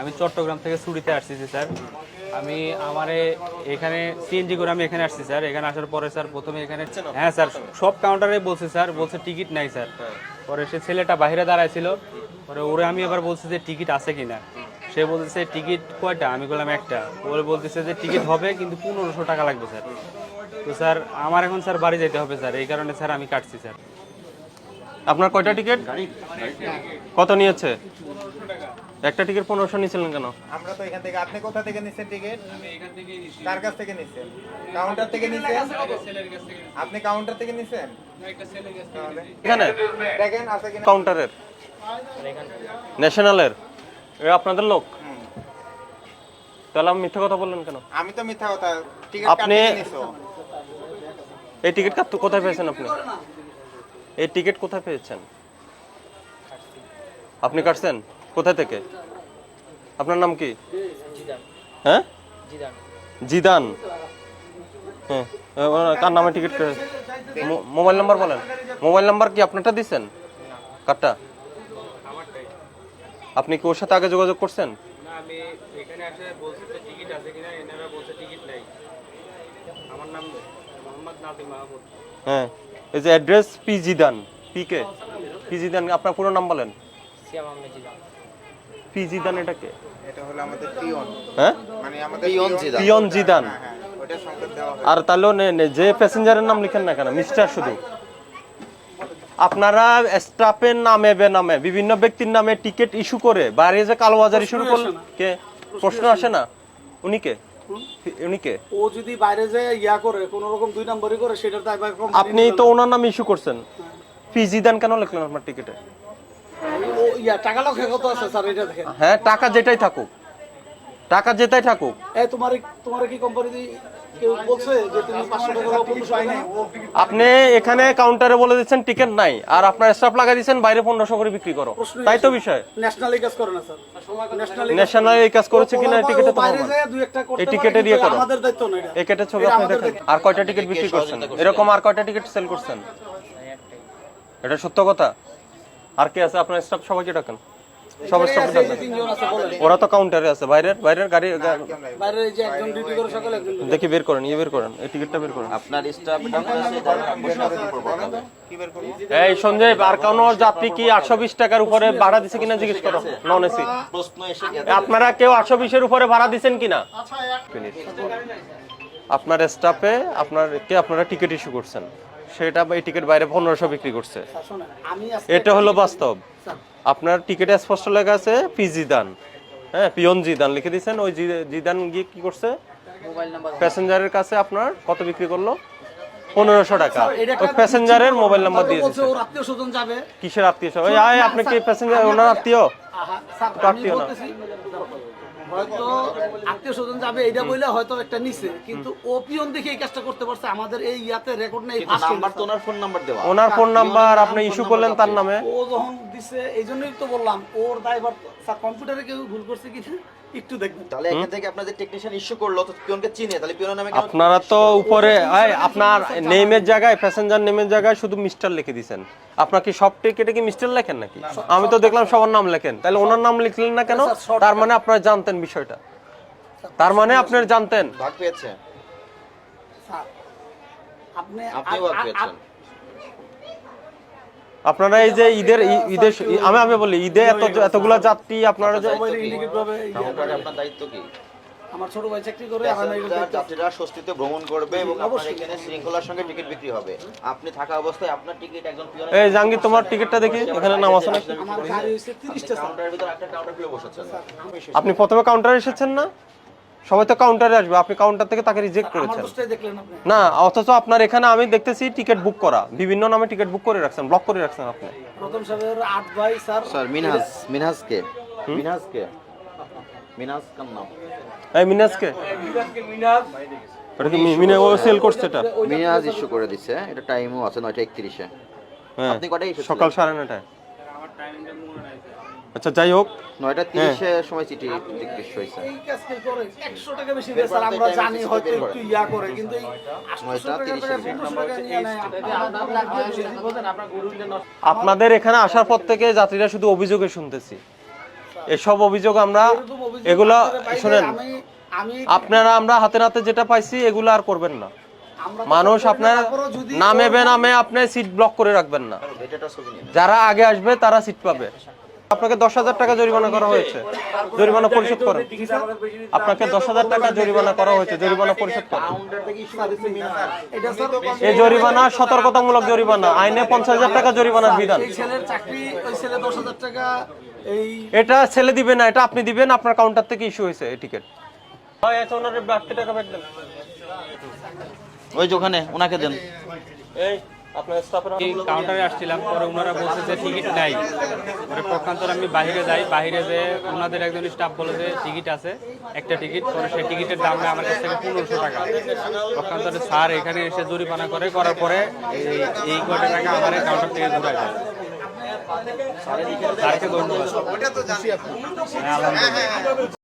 আমি চট্টগ্রাম থেকে ছুটিতে আসতেছি স্যার। আমি আমারে এখানে সিএনজি করে আমি এখানে আসছি স্যার। এখানে আসার পরে স্যার প্রথমে এখানে হ্যাঁ স্যার সব কাউন্টারে বলছে স্যার বলছে টিকিট নাই স্যার। পরে সে ছেলেটা বাইরে দাঁড়াইছিল। পরে ওরে আমি আবার বলছি যে টিকিট আছে কিনা। সে বলতেছে টিকিট কয়টা? আমি বললাম একটা। ওরে বলতেছে যে টিকিট হবে কিন্তু পনেরোশো টাকা লাগবে স্যার। তো স্যার আমার এখন স্যার বাড়ি যেতে হবে স্যার। এই কারণে স্যার আমি কাটছি স্যার। আপনার কয়টা টিকিট কত নিয়েছে? একটা টিকিট পনেরোশো নিয়েছিলেন কেন? আমরা তো এখান থেকে আপনি কোথা থেকে নিচ্ছেন টিকিট কার কাছ থেকে নিচ্ছেন কাউন্টার থেকে নিচ্ছেন আপনি কাউন্টার থেকে নিচ্ছেন এখানে? দেখেন আছে কিনা? কাউন্টারের ন্যাশনালের এ আপনাদের লোক? তাহলে আমি মিথ্যা কথা বললেন কেন? আমি তো মিথ্যা কথা টিকিট আপনি- কাটতে নিছো? এই টিকিট কাট কোথায় পেয়েছেন আপনি? এই টিকিট কোথায় পেয়েছেন? আপনি কাটছেন? কোথা থেকে? আপনার নাম কি? হ্যাঁ? জিদান। হ্যাঁ। কার নামে টিকিট কেটেছে? মোবাইল নাম্বার বলেন। মোবাইল নাম্বার কি আপনারটা দিছেন? কারটা? আপনি কি ওর সাথে আগে যোগাযোগ করছেন? না আমি এখানে এসে বলছি যে টিকিট আছে কিনা এনারা বলছে টিকিট নেই। আমার নাম মোহাম্মদ নাদিম মাহমুদ। হ্যাঁ। এই যে address P Zidan P K. P Zidan আপনার পুরো নাম বলেন। পি জিদান এটা কে? এটা হলো আমাদের পিয়ন। হ্যাঁ? মানে আমাদের পিয়ন পিয়ন জিদান। হ্যাঁ হ্যাঁ ওটা সংকেত দেওয়া আর নে- যে প্যাসেঞ্জারের নাম লিখেন না কেন? মিস্টার শুধু। আপনারা স্টাফের নামে বেনামে বিভিন্ন ব্যক্তির নামে টিকিট ইস্যু করে বাইরে যে কালোবাজারি শুরু করলেন কে? প্রশ্ন আসে না? উনি কে? উনি কে? ও যদি বাইরে যায় ইয়া করে কোন রকম দুই নম্বরই করে সেটার আপনি তো ওনার নাম ইস্যু করছেন। ফিজি দেন কেন লিখলেন আপনার টিকিটে ইয়া টাকা লক্ষে কত আছে স্যার? এটা দেখেন। হ্যাঁ টাকা যেটাই থাকুক। টাকা যেটাই থাকুক। এই তোমার তোমার কি কোম্পানি কেউ বলছে যে তুমি পাঁচশো টাকা দাও পনেরোশো টাকা আপনি এখানে কাউন্টারে বলে দিচ্ছেন টিকিট নাই আর আপনার স্টাফ লাগাই দিচ্ছেন বাইরে পনেরোশো করে বিক্রি করো। তাই তো বিষয়। ন্যাশনালি কাজ করে না স্যার। ন্যাশনালি ন্যাশনাল এই কাজ করেছে কিনা টিকিটে তো এই টিকিটে দিয়ে করো। আমাদের দায়িত্ব না এটা। এই ছবি আপনি দেখেন। আর কয়টা টিকিট বিক্রি করছেন? এরকম আর কয়টা টিকিট সেল করছেন? এটা সত্য কথা? আর কে আছে? আপনার স্টাফ সবাইকে ডাকেন। স্টাফ ডাকেন। ওরা তো কাউন্টারে আছে। বাইরের বাইরের গাড়ি গা- এই যে একজন ডিউটি করে সকালে দেখি বের করেন ইয়ে বের করেন। এই টিকিটটা বের করেন। আপনার স্টাফ এই সঞ্জয় আর কোনো যাত্রী কি আটশো বিশ টাকার উপরে ভাড়া দিছে কিনা জিজ্ঞেস করো। নন এসি প্রশ্ন এসে আপনারা কেউ আটশো বিশের উপরে ভাড়া দিচ্ছেন কিনা? আপনার স্টাফে আপনার কে আপনারা টিকিট ইস্যু করছেন? সেটা এই টিকিট বাইরে পনেরোশো বিক্রি করছে। আজকে এটা হলো বাস্তব। আপনার টিকিটে স্পষ্ট লেখা আছে পি জিদান হ্যাঁ পিয়ন জিদান লিখে দিয়েছেন। ওই জিদান গিয়ে কি করছে? প্যাসেঞ্জারের কাছে আপনার কত বিক্রি করল? পনেরোশো টাকা। ওই প্যাসেঞ্জারের মোবাইল নাম্বার দিয়ে আত্মীয় স্বজন কিসের আত্মীয় সব ওই আয় আপনি কি প্যাসেঞ্জার ওনার আত্মীয়? আত্মীয় না। হয়তো আত্মীয় স্বজন যাবে এইটা বইলে হয়তো একটা নিছে কিন্তু ও পিয়ন দেখে এই কাজটা করতে পারছে আমাদের এই ইয়াতে রেকর্ড নেই নাম্বার তো ওনার ফোন নাম্বার দেওয়া। ওনার ফোন নাম্বার আপনি ইস্যু করলেন তার নামে। ও যখন দিছে এই জন্যই তো বললাম ওর দায়ভার কম্পিউটারে কেউ ভুল করছে কি একটু দেখবেন। তাহলে এখান থেকে আপনাদের টেকনিশিয়ান ইস্যু করল তো পিয়নকে চিনে তাহলে পিয়নের নামে আপনারা তো উপরে আপনার নেমের জায়গায় প্যাসেঞ্জার নেমের জায়গায় শুধু মিস্টার লিখে দিয়েছেন। আপনার কি সব টিকেটে কি মিস্টার লেখেন নাকি? আমি তো দেখলাম সবার নাম লেখেন। তাহলে ওনার নাম লিখলেন না কেন? তার মানে আপনারা জানতেন বিষয়টা। তার মানে আপনার জানতেন। ভাগ পেয়েছে। আপনি আপনি আপ- ভাগ পেয়েছেন। আপনারা এই যে ঈদের ঈদের আমি আমি বলি ঈদে এত এতগুলা যাত্রী আপনারা যে মোবাইলে ইন্ডিকেট ভাবে ইয়ে কাউন্টারে আপনার দায়িত্ব কি? আমার ছোট ভাই চাকরি করে আমার এই প্যাসেঞ্জার যাত্রীরা স্বস্তিতে ভ্রমণ করবে এবং আপনার এখানে শৃঙ্খলার সঙ্গে টিকিট বিক্রি হবে। আপনি থাকা অবস্থায় আপনার টিকিট একজন পিয়নের এই জাহাঙ্গীর তোমার টিকিটটা দেখি এখানে নাম আছে নাকি? আমার গাড়ি হইছে 30টা স্যার। কাউন্টারের ভিতর একটা কাউন্টার খুলে বসেছেন আপনি প্রথমে কাউন্টারে এসেছেন না? সবাই তো কাউন্টারে আসবে আপনি কাউন্টার থেকে তাকে রিজেক্ট করেছেন। দোষটাই দেখলেন আপনি। না অথচ আপনার এখানে আমি দেখতেছি টিকিট বুক করা। বিভিন্ন নামে টিকিট বুক করে রাখছেন ব্লক করে রাখছেন আপনি। প্রথম সাহেবের আট ভাই স্যার। স্যার মিনহাজ মিনহাজ কে মিনহাজ কে মিনহাজ কার নাম? এই মিনাজকে ওটা কি মি- মিনে ও সেল করছে এটা? মিনহাজ ইস্যু করে দিছে এটা টাইমও আছে নয়টা একত্রিশে। হ্যাঁ আপনি কটায়? সকাল সাড়ে নটায় আচ্ছা যাই হোক। নয়টা তিরিশে সময় চিঠি দৃশ্য হয়েছে। এই কাজ করে 100 টাকা বেশি দেয় স্যার আমরা জানি হয়তো একটু ইয়া করে কিন্তু নয়টা তিরিশে টাকা 500 টাকা নিয়ে নেয় আপনাদের এখানে আসার পর থেকে যাত্রীরা শুধু অভিযোগে শুনতেছি। এসব অভিযোগ আমরা এগুলো শোনেন আমি আমি আপনারা আমরা হাতে নাতে যেটা পাইছি এগুলো আর করবেন না। মানুষ আপনার নামে নামে আপনি সিট ব্লক করে রাখবেন না। যারা আগে আসবে তারা সিট পাবে। আপনাকে দশ হাজার টাকা জরিমানা করা হয়েছে। জরিমানা পরিশোধ করেন। আপনাকে দশ হাজার টাকা জরিমানা করা হয়েছে। জরিমানা পরিশোধ করেন। এই জরিমানা সতর্কতামূলক জরিমানা। আইনে পঞ্চাশ হাজার টাকা জরিমানার বিধান। এই ছেলের চাকরি ওই ছেলে দশ হাজার টাকা এই এটা ছেলে দিবে না এটা আপনি দিবেন আপনার কাউন্টার থেকে ইস্যু হয়েছে এই টিকিট আচ্ছা ওনার বাড়তি টাকা ব্যাক দেন। ওই যে ওখানে ওনাকে দেন। এই কাউন্টারে আসছিলাম পরে ওনারা বলছে যে টিকিট নাই। পরে পক্ষান্তর আমি বাইরে যাই বাইরে যে ওনাদের একজন স্টাফ বলে যে টিকিট আছে একটা টিকিট পরে সেই টিকিটের দাম নেয় আমার কাছ থেকে পনেরোশো টাকা। পক্ষান্তরে স্যার এখানে এসে জরিমানা করে করার পরে এই এই কয়টা টাকা আমার কাউন্টার থেকে ঘুরাই দেয় স্যারকে ধন্যবাদ। হ্যাঁ, আলহামদুলিল্লাহ।